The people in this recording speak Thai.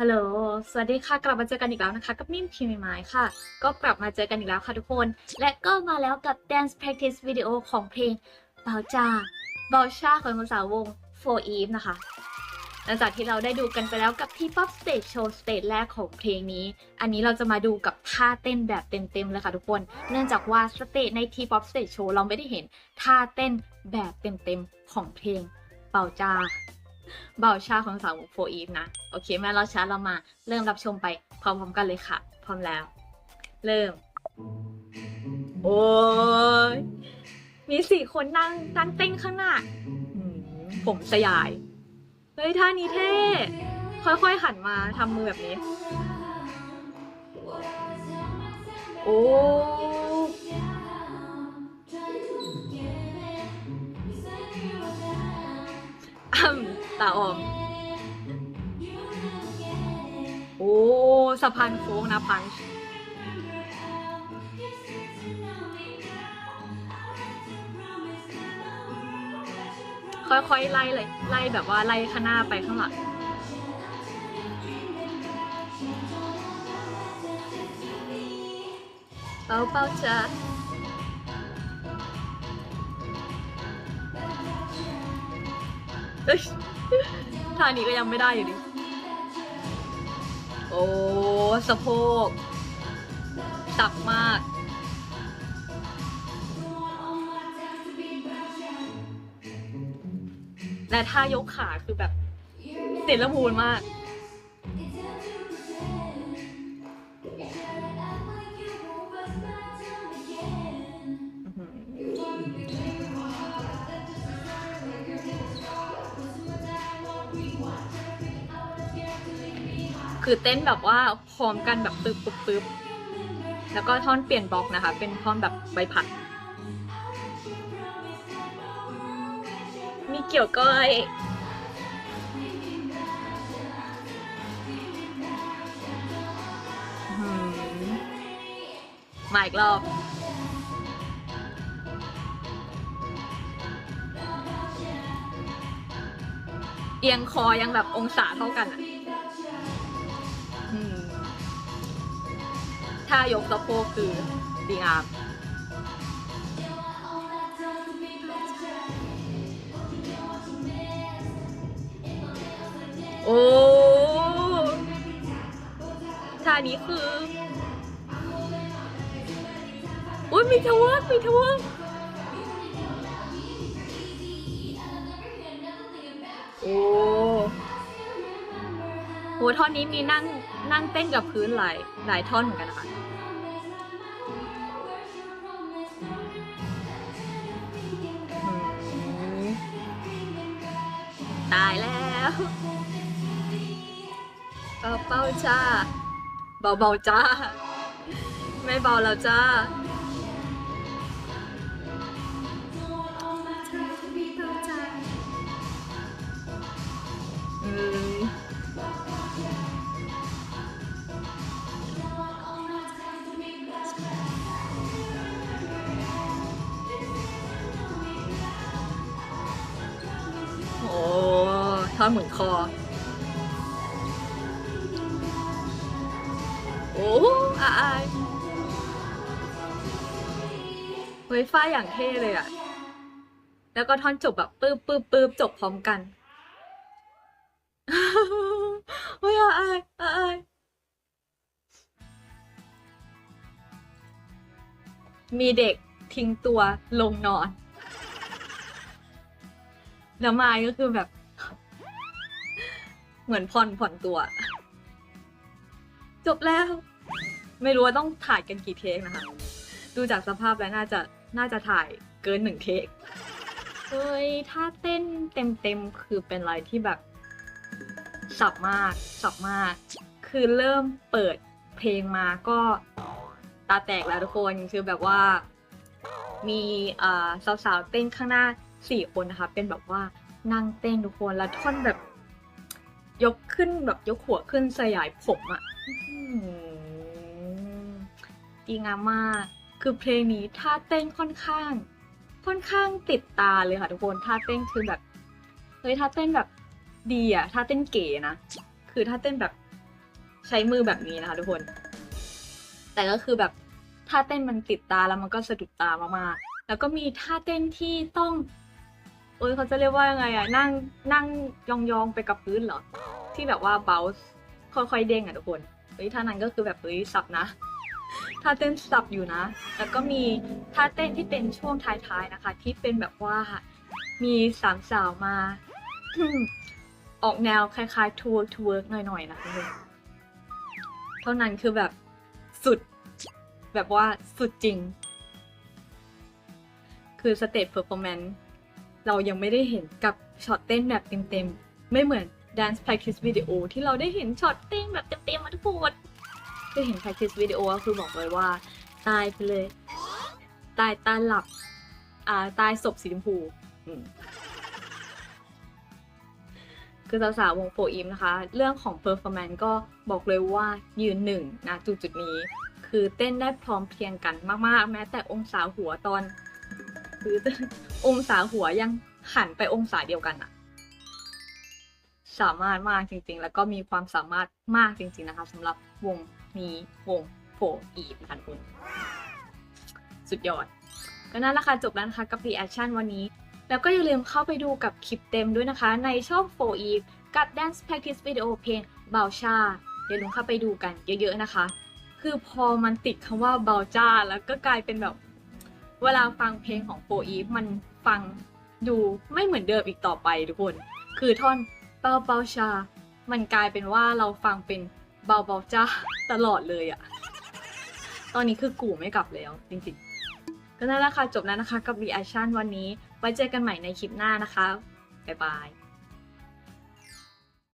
ฮัลโหล สวัสดีค่ะ กลับมาเจอกันอีกแล้วนะคะ กับนิ่มพิมพ์ไม้ค่ะ ก็กลับมาเจอกันอีกแล้วค่ะทุกคน และก็มาแล้วกับ Dance Practice Video ของเพลงเบาจาเบาชาของภาษาวง For Eve นะคะ หลังจากที่เราได้ดูกันไปแล้วกับที่ Pop Stage Show สเตจแรกของเพลงนี้ อันนี้เราจะมาดูกับท่าเต้นแบบเต็มๆเลยค่ะทุกคน เนื่องจากว่าสเตจในที่ Pop Stage Show เราไม่ได้เห็นท่าเต้นแบบเต็มๆของเพลงเบาจา เบาชาของสาวโฟอีฟนะ โอเคแม่เราช้าเรามาเริ่มรับชมไปพร้อมๆกันเลยค่ะ พร้อมแล้ว เริ่ม โอ้ยมีสี่คนนั่งนั่งเต้นข้างหน้าผมสยาย เฮ้ยท่านี้เท่ ค่อยๆหันมาทำมือแบบนี้ โอ้อ่ำ ตาออม โอ้สะพานโค้งนะพังช์ค่อยๆ ไล่เลย ไล่แบบว่าไล่ข้างหน้าไปข้างหลังเป้าเป้าจ้าเอ้ย ท่านี้ก็ยังไม่ได้อยู่ดิ โอ้ สะโพก สับมาก และท่ายกขาคือแบบเสร็จละมูลมาก คือเต้นแบบว่าพร้อมกันแบบตึบปึ๊บปึ๊บแล้วก็ท่อนเปลี่ยนบล็อกนะคะ เป็นท่อนแบบใบผัด มีเกี่ยวก้อยหมาอีกรอบเอียงคอยังแบบองศาเท่ากันอะ ถ้ายกสะโพกคือดีงามโอ้ท่านี้คืออุ้ยมีทเวิร์กมีทเวิร์กโอ้โหท่อนนี้มีนั่งนั่งเต้นกับพื้นหลายหลายท่อนเหมือนกันนะคะ ตายแล้วเบาเบาจ้า เบาเบาจ้า ไม่เบาแล้วจ้าอืม ท่อนหมุนคอ โอ้อายเฮ้ยฝ้ายอย่างเท่เลยอะแล้วก็ท่อนจบแบบปื๊บปื๊บปื๊บจบพร้อมกันเฮ้ยอายอายมีเด็กทิ้งตัวลงนอน แล้วมายก็คือแบบ เหมือนผ่อนผ่อนตัว จบแล้ว ไม่รู้ว่าต้องถ่ายกันกี่เทคนะคะ ดูจากสภาพแล้วน่าจะน่าจะถ่ายเกินหนึ่งเทคเฮ้ยถ้าเต้นเต็มๆคือเป็นอะไรที่แบบ สับมาก สับมาก คือเริ่มเปิดเพลงมาก็ตาแตกแล้วทุกคนคือแบบว่า มีสาวๆเต้นข้างหน้าสี่คนนะคะ เป็นแบบว่านั่งเต้นทุกคนแล้วท่อนแบบ ยกขึ้นแบบยกหัวขึ้นสยายผมอะ่ะดีงามมาก คือเพลงนี้ท่าเต้นค่อนข้าง ค่อนข้างติดตาเลยค่ะทุกคนท่าเต้นคือแบบเฮ้ยท่าเต้นแบบดีอะท่าเต้นเก๋นะคือท่าเต้นแบบใช้มือแบบนี้นะคะทุกคน แต่ก็คือแบบท่าเต้นมันติดตาแล้วมันก็สะดุดตามากๆแล้วก็มีท่าเต้นที่ต้อง เอ้ยเขาจะเรียกว่ายังไงอะนั่งนั่งยองๆไปกับพื้นเหรอ ที่แบบว่าเบลส์ค่อยๆเด้งอะทุกคนเฮ้ยท่านั้นก็คือแบบเฮ้ยสับนะท่าเต้นสับอยู่นะ แล้วก็มีท่าเต้นที่เป็นช่วงท้ายๆนะคะ ที่เป็นแบบว่ามีสามสาวมา ออกแนวคล้ายๆทัวร์ทัวร์หน่อยๆนะทุกคนเท่านั้นคือแบบสุดแบบว่าสุดจริง คือสเตจเพอร์ฟอร์แมนซ์ เรายังไม่ได้เห็นกับช็อตเต้นแบบเต็มๆ ไม่เหมือน Dance Practice Video ที่เราได้เห็นช็อตเต้นแบบเต็มๆมาทุกคนคือเห็น Practice Video ก็คือบอกเลยว่า ตายไปเลย ตายตาหลับ อ่าตายศพสีชมพูคือสาวๆวงโฟอีมนะคะ เรื่องของ performance ก็บอกเลยว่ายืนหนึ่งนะจุดจุดนี้ คือเต้นได้พร้อมเพรียงกันมากๆ แม้แต่องศาหัวตอน คือองศาหัวยังหันไปองศาเดียวกันอะสามารถมากจริงๆ แล้วก็มีความสามารถมากจริง ๆนะคะสำหรับวงนี้วงโฟอีฟนะคะคุณสุดยอด ก็นั่นละค่ะจบแล้วนะคะกับ reaction วันนี้ แล้วก็อย่าลืมเข้าไปดูกับคลิปเต็มด้วยนะคะ ในช่อง4 Eve กับ Dance Practice Video เพลงเบาชาอย่าลืมเข้าไปดูกันเยอะๆนะคะ คือพอมันติดคำว่าเบาจ้าแล้วก็กลายเป็นแบบ เวลาฟังเพลงของโฟอีฟมันฟังดูไม่เหมือนเดิมอีกต่อไปทุกคน คือท่อนเบาเบาชา มันกลายเป็นว่าเราฟังเป็นเบาเบาจ้าตลอดเลยอะตอนนี้คือกูไม่กลับแล้วจริงๆ ก็นั่นแหละค่ะจบแล้วนะคะกับ reaction วันนี้ ไว้เจอกันใหม่ในคลิปหน้านะคะ บ๊ายบาย